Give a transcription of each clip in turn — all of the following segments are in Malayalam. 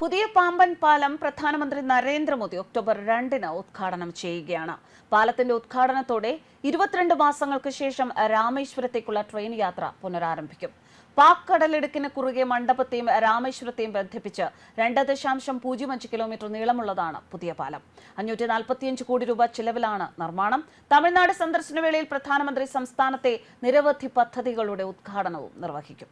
പുതിയ പാമ്പൻ പാലം പ്രധാനമന്ത്രി നരേന്ദ്രമോദി ഒക്ടോബർ രണ്ടിന് ഉദ്ഘാടനം ചെയ്യുകയാണ്. പാലത്തിന്റെ ഉദ്ഘാടനത്തോടെ ഇരുപത്തിരണ്ട് മാസങ്ങൾക്ക് ശേഷം രാമേശ്വരത്തേക്കുള്ള ട്രെയിൻ യാത്ര പുനരാരംഭിക്കും. പാക് കടലിടുക്കിന് കുറുകെ മണ്ഡപത്തെയും രാമേശ്വരത്തെയും ബന്ധിപ്പിച്ച് രണ്ട് ദശാംശം പൂജ്യം അഞ്ച് കിലോമീറ്റർ നീളമുള്ളതാണ് പുതിയ പാലം. അഞ്ഞൂറ്റി നാൽപ്പത്തിയഞ്ച് കോടി രൂപ ചിലവിലാണ് നിർമ്മാണം. തമിഴ്നാട് സന്ദർശന വേളയിൽ പ്രധാനമന്ത്രി സംസ്ഥാനത്തെ നിരവധി പദ്ധതികളുടെ ഉദ്ഘാടനവും നിർവഹിക്കും.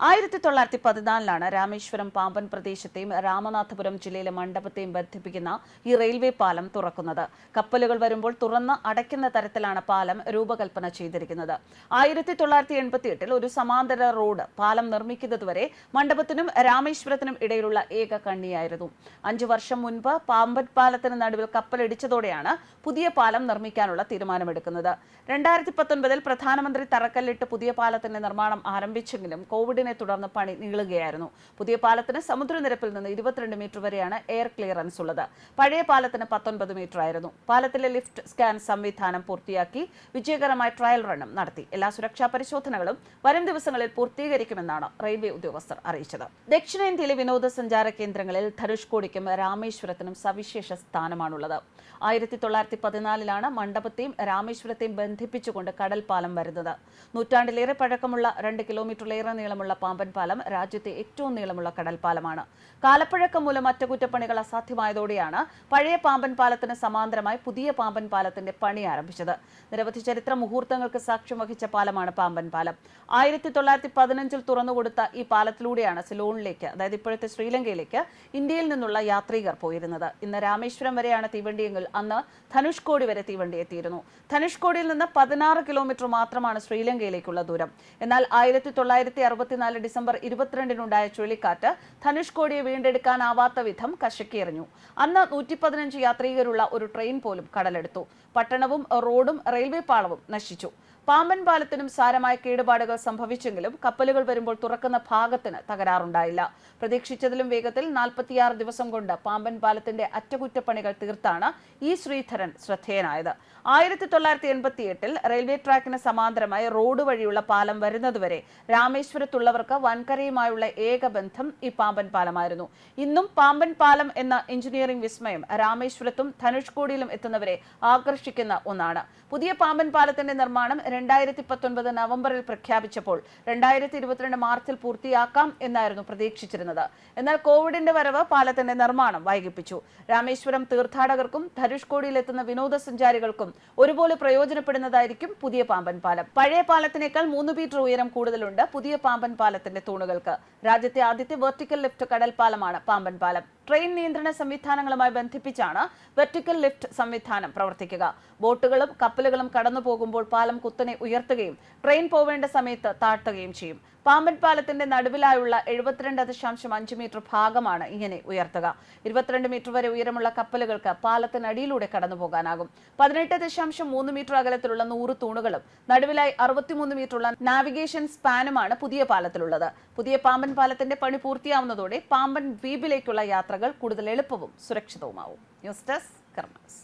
ആയിരത്തി തൊള്ളായിരത്തി പതിനാലിലാണ് രാമേശ്വരം പാമ്പൻ പ്രദേശത്തെയും രാമനാഥപുരം ജില്ലയിലെ മണ്ഡപത്തെയും ബന്ധിപ്പിക്കുന്ന ഈ റെയിൽവേ പാലം തുറക്കുന്നത്. കപ്പലുകൾ വരുമ്പോൾ തുറന്ന് അടയ്ക്കുന്ന തരത്തിലാണ് പാലം രൂപകൽപ്പന ചെയ്തിരിക്കുന്നത്. ആയിരത്തി തൊള്ളായിരത്തി എൺപത്തി എട്ടിൽ ഒരു സമാന്തര റോഡ് പാലം നിർമ്മിക്കുന്നതുവരെ മണ്ഡപത്തിനും രാമേശ്വരത്തിനും ഇടയിലുള്ള ഏക കണ്ണിയായിരുന്നു. അഞ്ചു വർഷം മുൻപ് പാമ്പൻ പാലത്തിന് നടുവിൽ കപ്പലിടിച്ചതോടെയാണ് പുതിയ പാലം നിർമ്മിക്കാനുള്ള തീരുമാനമെടുക്കുന്നത്. രണ്ടായിരത്തി പത്തൊൻപതിൽ പ്രധാനമന്ത്രി തറക്കല്ലിട്ട് പുതിയ പാലത്തിന്റെ നിർമ്മാണം ആരംഭിച്ചെങ്കിലും കോവിഡിനെ തുടർന്ന് പണി നീളുകയായിരുന്നു. പുതിയ പാലത്തിന് സമുദ്രനിരപ്പിൽ നിന്ന് ഇരുപത്തിരണ്ട് മീറ്റർ വരെയാണ് എയർ ക്ലിയറൻസ് ഉള്ളത്. പഴയ പാലത്തിന് പത്തൊൻപത് മീറ്റർ ആയിരുന്നു. പാലത്തിലെ ലിഫ്റ്റ് സ്കാൻ സംവിധാനം പൂർത്തിയാക്കി വിജയകരമായ ട്രയൽ റണ്ണും നടത്തി. എല്ലാ സുരക്ഷാ പരിശോധനകളും വരും ദിവസങ്ങളിൽ പൂർത്തീകരിക്കുമെന്നാണ് റെയിൽവേ ഉദ്യോഗസ്ഥർ അറിയിച്ചത്. ദക്ഷിണേന്ത്യയിലെ വിനോദസഞ്ചാര കേന്ദ്രങ്ങളിൽ ധനുഷ്കോടിക്കും രാമേശ്വരത്തിനും സവിശേഷ സ്ഥാനമാണുള്ളത്. ആയിരത്തി തൊള്ളായിരത്തി പതിനാലിലാണ് മണ്ഡപത്തെയും രാമേശ്വരത്തെയും ബന്ധിപ്പിച്ചുകൊണ്ട് കടൽ പാലം വരുന്നത്. നൂറ്റാണ്ടിലേറെ പഴക്കമുള്ള രണ്ട് കിലോമീറ്ററിലേറെ നീളമുള്ള പാമ്പൻ പാലം രാജ്യത്തെ ഏറ്റവും നീളമുള്ള കടൽ പാലമാണ്. കാലപ്പഴക്കം മൂലം അറ്റകുറ്റപ്പണികൾ അസാധ്യമായതോടെയാണ് പഴയ പാമ്പൻ പാലത്തിന് സമാന്തരമായി പുതിയ പാമ്പൻ പാലത്തിന്റെ പണി ആരംഭിച്ചത്. നിരവധി ചരിത്ര മുഹൂർത്തങ്ങൾക്ക് സാക്ഷ്യം വഹിച്ച പാലമാണ് പാമ്പൻ പാലം. ആയിരത്തി തൊള്ളായിരത്തി പതിനഞ്ചിൽ തുറന്നുകൊടുത്ത ഈ പാലത്തിലൂടെയാണ് സിലോണിലേക്ക് അതായത് ഇപ്പോഴത്തെ ശ്രീലങ്കയിലേക്ക് ഇന്ത്യയിൽ നിന്നുള്ള യാത്രികർ പോയിരുന്നത്. ഇന്ന് രാമേശ്വരം വരെയാണ് തീവണ്ടിയെങ്കിൽ അന്ന് ധനുഷ്കോടി വരെ തീവണ്ടി എത്തിയിരുന്നു. ധനുഷ്കോടിയിൽ നിന്ന് പതിനാറ് കിലോമീറ്റർ മാത്രമാണ് ശ്രീലങ്കയിലേക്കുള്ള ദൂരം. എന്നാൽ ആയിരത്തി തൊള്ളായിരത്തി അറുപത്തിനാല് ഡിസംബർ ഇരുപത്തിരണ്ടിനുണ്ടായ ചുഴലിക്കാറ്റ് ധനുഷ്കോടിയെ വീണ്ടെടുക്കാനാവാത്ത വിധം കശക്കിയെറിഞ്ഞു. അന്ന് നൂറ്റി പതിനഞ്ച് യാത്രികരുള്ള ഒരു ട്രെയിൻ പോലും കടലെടുത്തു. പട്ടണവും റോഡും റെയിൽവേ പാളവും നശിച്ചു. പാമ്പൻ പാലത്തിനും സാരമായ കേടുപാടുകൾ സംഭവിച്ചെങ്കിലും കപ്പലുകൾ വരുമ്പോൾ തുറക്കുന്ന ഭാഗത്തിന് തകരാറുണ്ടായില്ല. പ്രതീക്ഷിച്ചതിലും വേഗത്തിൽ നാൽപ്പത്തിയാറ് ദിവസം കൊണ്ട് പാമ്പൻ പാലത്തിന്റെ അറ്റകുറ്റപ്പണികൾ തീർത്താണ് ഇ ശ്രീധരൻ ശ്രദ്ധേയനായത്. ആയിരത്തി തൊള്ളായിരത്തി എൺപത്തി എട്ടിൽ റെയിൽവേ ട്രാക്കിന് സമാന്തരമായി റോഡ് വഴിയുള്ള പാലം വരുന്നതുവരെ രാമേശ്വരത്തുള്ളവർക്ക് വൻകരയുമായുള്ള ഏക ബന്ധം ഈ പാമ്പൻ പാലമായിരുന്നു. ഇന്നും പാമ്പൻ പാലം എന്ന എഞ്ചിനീയറിംഗ് വിസ്മയം രാമേശ്വരത്തും ധനുഷ്കോടിയിലും എത്തുന്നവരെ ആകർഷിക്കുന്ന ഒന്നാണ്. പുതിയ പാമ്പൻ പാലത്തിന്റെ നിർമ്മാണം രണ്ടായിരത്തി പത്തൊൻപത് നവംബറിൽ പ്രഖ്യാപിച്ചപ്പോൾ രണ്ടായിരത്തി ഇരുപത്തിരണ്ട് മാർച്ചിൽ പൂർത്തിയാക്കാം എന്നായിരുന്നു പ്രതീക്ഷിച്ചിരുന്നത്. എന്നാൽ കോവിഡിന്റെ വരവ് പാലത്തിന്റെ നിർമ്മാണം വൈകിപ്പിച്ചു. രാമേശ്വരം തീർത്ഥാടകർക്കും ധരുഷ്കോടിയിലെത്തുന്ന വിനോദസഞ്ചാരികൾക്കും ഒരുപോലെ പ്രയോജനപ്പെടുന്നതായിരിക്കും പുതിയ പാമ്പൻ പാലം. പഴയ പാലത്തിനേക്കാൾ മൂന്ന് മീറ്റർ ഉയരം കൂടുതലുണ്ട് പുതിയ പാമ്പൻ പാലത്തിന്റെ തൂണുകൾക്ക്. രാജ്യത്തെ ആദ്യത്തെ വെർട്ടിക്കൽ ലിഫ്റ്റ് കടൽ പാലമാണ് പാമ്പൻ പാലം. ട്രെയിൻ നിയന്ത്രണ സംവിധാനങ്ങളുമായി ബന്ധിപ്പിച്ചാണ് വെർട്ടിക്കൽ ലിഫ്റ്റ് സംവിധാനം പ്രവർത്തിക്കുക. ബോട്ടുകളും കപ്പലുകളും കടന്നു പോകുമ്പോൾ പാലം കുത്തനെ ഉയർത്തുകയും ട്രെയിൻ പോവേണ്ട സമയത്ത് താഴ്ത്തുകയും ചെയ്യും. പാമ്പൻ പാലത്തിന്റെ നടുവിലായുള്ള എഴുപത്തിരണ്ട് ദശാംശം അഞ്ച് മീറ്റർ ഭാഗമാണ് ഇങ്ങനെ ഉയർത്തുക. ഇരുപത്തിരണ്ട് മീറ്റർ വരെ ഉയരമുള്ള കപ്പലുകൾക്ക് പാലത്തിനടിയിലൂടെ കടന്നു പോകാനാകും. പതിനെട്ട് ദശാംശം മൂന്ന് മീറ്റർ അകലത്തിലുള്ള നൂറ് തൂണുകളും നടുവിലായി അറുപത്തിമൂന്ന് മീറ്ററുള്ള നാവിഗേഷൻ സ്പാനുമാണ് പുതിയ പാലത്തിലുള്ളത്. പുതിയ പാമ്പൻ പാലത്തിന്റെ പണി പൂർത്തിയാവുന്നതോടെ പാമ്പൻ ദ്വീപിലേക്കുള്ള യാത്രകൾ കൂടുതൽ എളുപ്പവും സുരക്ഷിതവുമാവും. News desk karmas